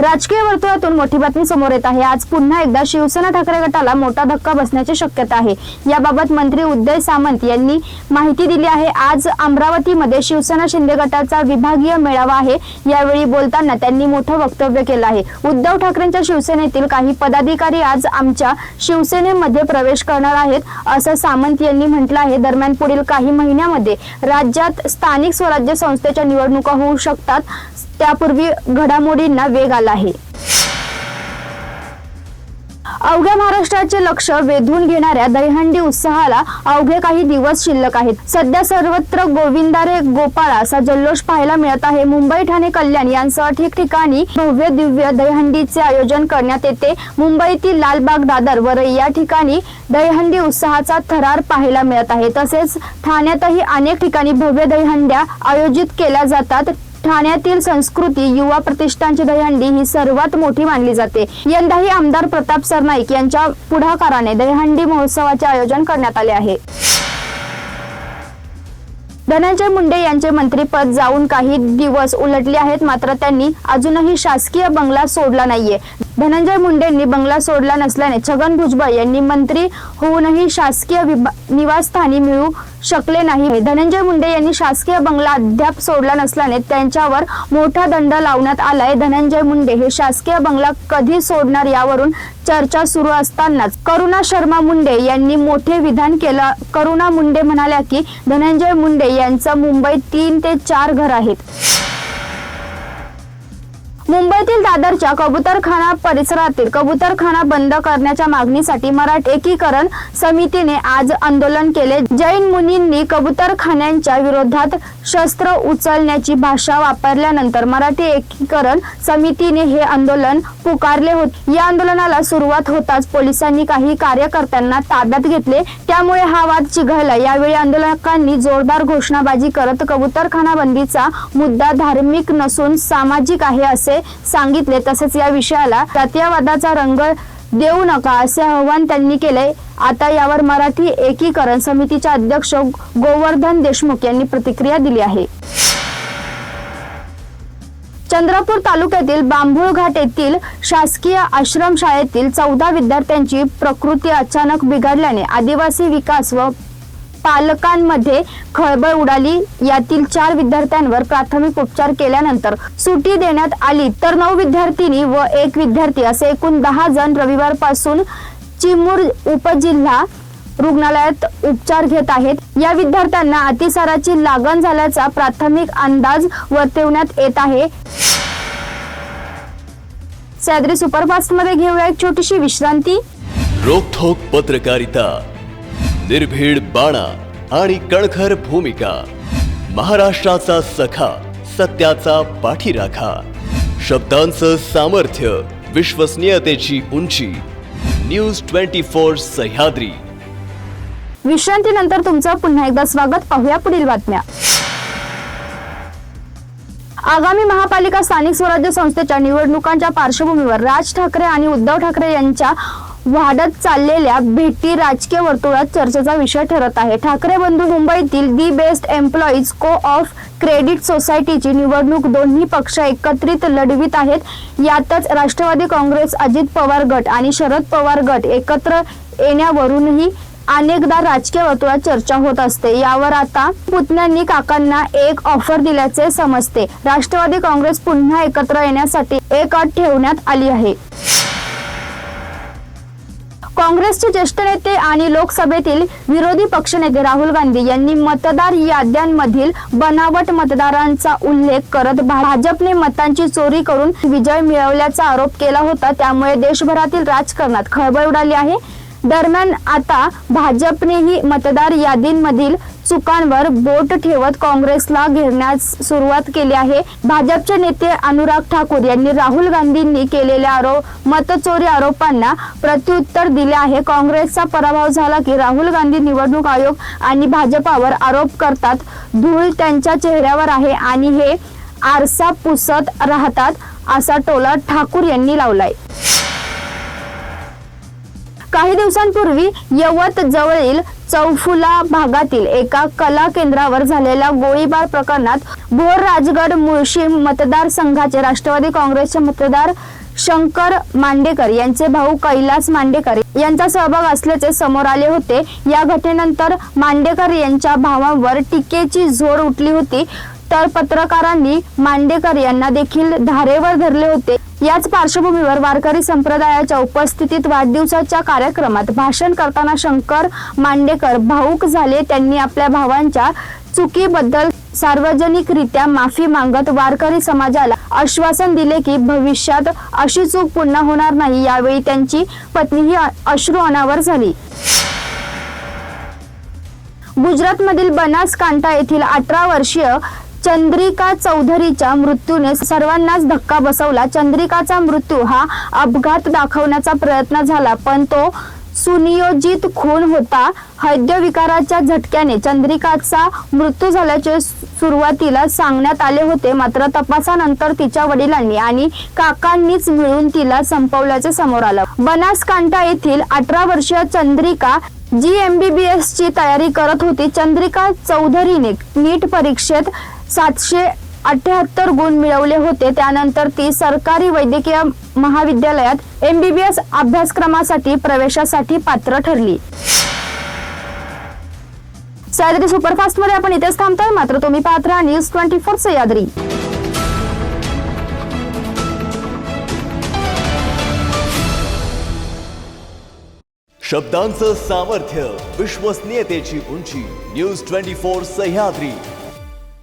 राजकीय वर्तुळातून मोठी बातमी समोर येत आहे. आज पुन्हा एकदा शिवसेना ठाकरे गटाला मोठा धक्का बसण्याची शक्यता आहे. याबाबत मंत्री उदय सामंत यांनी माहिती दिली आहे. आज अमरावतीमध्ये शिवसेना शिंदे गटाचा विभागीय मेळावा आहे. यावेळी बोलताना त्यांनी मोठं वक्तव्य केलं आहे. उद्धव ठाकरेंच्या शिवसेनेतील काही पदाधिकारी आज आमच्या शिवसेनेमध्ये प्रवेश करणार आहेत असं सामंत यांनी म्हटलं आहे. दरम्यान पुढील काही महिन्यामध्ये राज्यात स्थानिक स्वराज्य संस्थेच्या निवडणुका होऊ शकतात. त्यापूर्वी घडामोडींना वेग आला आहे. अवघ्या महाराष्ट्राचे लक्ष वेधून घेणाऱ्या दहीहंडी उत्साहाला अवघे काही दिवस शिल्लक आहेत. सध्या सर्वत्र गोविंदारे गोपाळा असा जल्लोष पाहायला मिळत आहे. मुंबई ठाणे कल्याण यांसह ठिकठिकाणी भव्य दिव्य दहीहंडीचे आयोजन करण्यात येते. मुंबईतील लालबाग दादर व या ठिकाणी दहीहंडी उत्साहाचा थरार पाहायला मिळत आहे. तसेच ठाण्यातही अनेक ठिकाणी भव्य दहीहंड्या आयोजित केल्या जातात. ठाण्यातील संस्कृती युवा प्रतिष्ठानची दहीहंडी ही सर्वात मोठी मानली जाते. यंदाही आमदार प्रताप सरनाईक यांच्या पुढाकाराने दहीहंडी महोत्सवाचे आयोजन करण्यात आले आहे. धनंजय मुंडे यांचे मंत्रीपद जाऊन काही दिवस उलटले आहेत मात्र त्यांनी अजूनही शासकीय बंगला सोडला नाहीये. धनंजय मुंडेंनी बंगला सोडला नसल्याने छगन भुजबळ यांनी मंत्री होऊनही शासकीय निवासस्थानी मिळू शकले नाही. धनंजय मुंडे यांनी शासकीय बंगला अद्याप सोडला नसल्याने त्यांच्यावर मोठा दंड लावण्यात आलाय. धनंजय मुंडे हे शासकीय बंगला कधी सोडणार यावरून चर्चा सुरू असतानाच करुणा शर्मा मुंडे यांनी मोठे विधान केलं. करुणा मुंडे म्हणाल्या की धनंजय मुंडे यांचं मुंबईत तीन ते चार घर आहेत. मुंबईतील दादरच्या कबुतरखाना परिसरातील कबुतरखाना बंद करण्याच्या मागणीसाठी मराठ एकीकरण समितीने आज आंदोलन केले. जैन मुनींनी कबुतरखान्यांच्या विरोधात शस्त्र उचलण्याची भाषा वापरल्यानंतर मराठी एकीकरण समितीने हे आंदोलन पुकारले होते. या आंदोलनाला सुरुवात होताच पोलिसांनी काही कार्यकर्त्यांना ताब्यात घेतले. त्यामुळे हा वाद चिघळला. यावेळी आंदोलकांनी जोरदार घोषणाबाजी करत कबुतरखाना बंदीचा मुद्दा धार्मिक नसून सामाजिक आहे असे सांगितले. तसेच या विषयाला जातीयवादाचा रंग देऊ नका असे आवाहन त्यांनी केले. आता यावर मराठी एकीकरण समितीच्या अध्यक्ष गोवर्धन देशमुख यांनी प्रतिक्रिया दिली आहे. चंद्रपूर तालुक्यातील बांबूळ घाट येथील शासकीय आश्रमशाळेतील चौदा विद्यार्थ्यांची प्रकृती अचानक बिघडल्याने आदिवासी विकास व पालकांमध्ये खळबळ उडाली. यातील चार विद्यार्थ्यांवर प्राथमिक उपचार केल्यानंतर सुटी देण्यात आली. तर नऊ विद्यार्थिनी व एक विद्यार्थी असे एकूण दहा जण रविवारपासून चिमूर उपजिल्हा रुग्णालयात उपचार घेत आहेत. या विद्यार्थ्यांना अतिसाराची लागण झाल्याचा प्राथमिक अंदाज वर्तवण्यात येत आहे. सॅद्री सुपरफास्टमध्ये घेऊया एक छोटीशी विश्रांती. रोखोक पत्रकारिता. निर्भीड बाणा आणि कणखर भूमिका. महाराष्ट्राचा सखा सत्याचा पाठीराखा. शब्दांचं सामर्थ्य विश्वसनीयतेची उंची. News twenty four Sahyadri. विश्रांतीनंतर तुमचं पुन्हा एकदा स्वागत. पाहूया पुढील बातम्या. आगामी महापालिका स्थानिक स्वराज्य संस्थेच्या निवडणुकांच्या पार्श्वभूमीवर राज ठाकरे आणि उद्धव ठाकरे यांच्या वाढत चाललेल्या भेटी राजकीय वर्तुळात चर्चेचा विषय ठरत आहे. ठाकरे बंधू मुंबईतील the best employees co of credit सोसायटीची निवडणूक दोन्ही पक्ष एकत्रित लढवित आहेत. यातच राष्ट्रवादी काँग्रेस अजित पवार गट आणि शरद पवार गट एकत्र येण्यावरूनही अनेकदा राजकीय वर्तुळात चर्चा होत असते. यावर आता पुतण्यांनी काकांना एक ऑफर दिल्याचे समजते. राष्ट्रवादी काँग्रेस पुन्हा एकत्र येण्यासाठी एक अट ठेवण्यात आली आहे. काँग्रेसचे ज्येष्ठ नेते आणि लोकसभेतील विरोधी पक्षनेते राहुल गांधी यांनी मतदार याद्यांमधील बनावट मतदारांचा उल्लेख करत भाजपने मतांची चोरी करून विजय मिळवल्याचा आरोप केला होता. त्यामुळे देशभरातील राजकारणात खळबळ उडाली आहे. दरम्यान आता भाजपनेही मतदार यादींमधील चुकांवर बोट ठेवत काँग्रेसला घेरण्यास सुरुवात केली आहे. भाजपचे नेते अनुराग ठाकूर यांनी राहुल गांधींनी केलेल्या आरोप मतचोरी आरोपांना प्रत्युत्तर दिले आहे. काँग्रेसचा पराभव झाला की राहुल गांधी निवडणूक आयोग आणि भाजपावर आरोप करतात. धूळ त्यांच्या चेहऱ्यावर आहे आणि हे आरसा पुसत राहतात असा टोला ठाकूर यांनी लावलाय. काही दिवसांपूर्वी यवत जवळील चौफुला भागातील एका कला केंद्रावर झालेल्या गोळीबार प्रकरणात भोर राजगड मुळशी मतदारसंघाचे राष्ट्रवादी काँग्रेसचे मतदार शंकर मांडेकर यांचे भाऊ कैलास मांडेकर यांचा सहभाग असल्याचे समोर आले होते. या घटनेनंतर मांडेकर यांच्या भावांवर टीकेची झोड उठली होती. तर पत्रकारांनी मांडेकर यांना देखील धारेवर धरले होते. याच पार्श्वभूमीवर वारकरी संप्रदायाच्या उपस्थितीत वाढदिवसाच्या कार्यक्रमात भाषण करताना शंकर मांडेकर भाऊक झाले. त्यांनी आपल्या भावांच्या चुकीबद्दल सार्वजनिकरित्या माफी मागत वारकरी समाजाला आश्वासन दिले की भविष्यात अशी चूक पुन्हा होणार नाही. यावेळी त्यांची पत्नीही अश्रू अनावर झाली. गुजरातमधील बनासकांठा येथील अठरा वर्षीय चंद्रिका चौधरीच्या मृत्यूने सर्वांनाच धक्का बसवला. चंद्रिकाचा मृत्यू हा अपघात दाखवण्याचा प्रयत्न झाला पण तो सुनियोजित खून होता. हृदयविकाराच्या झटक्याने चंद्रिकाचा मृत्यू झाल्याचे सुरुवातीला सांगण्यात आले होते मात्र तपासानंतर तिच्या वडिलांनी आणि काकांनीच मिळून तिला संपवल्याचे समोर आलं. बनासकांठा येथील अठरा वर्षीय चंद्रिका जी एमबीबीएस ची तयारी करत होती. चंद्रिका चौधरीने नीट परीक्षेत सातशे अठ्याहत्तर गुण मिळवले होते. त्यानंतर ती सरकारी वैद्यकीय महाविद्यालयात एमबीबीएस अभ्यासक्रमासाठी प्रवेशासाठी पात्र ठरली. सह्याद्री सुपरफास्टमध्ये आपण इथेच थांबतोय. मात्र तुम्ही पाहत राहा न्यूज ट्वेंटी फोर सह्याद्री शब्दांचं सामर्थ्य विश्वसनीयतेची उंची न्यूज ट्वेंटी फोर सह्याद्री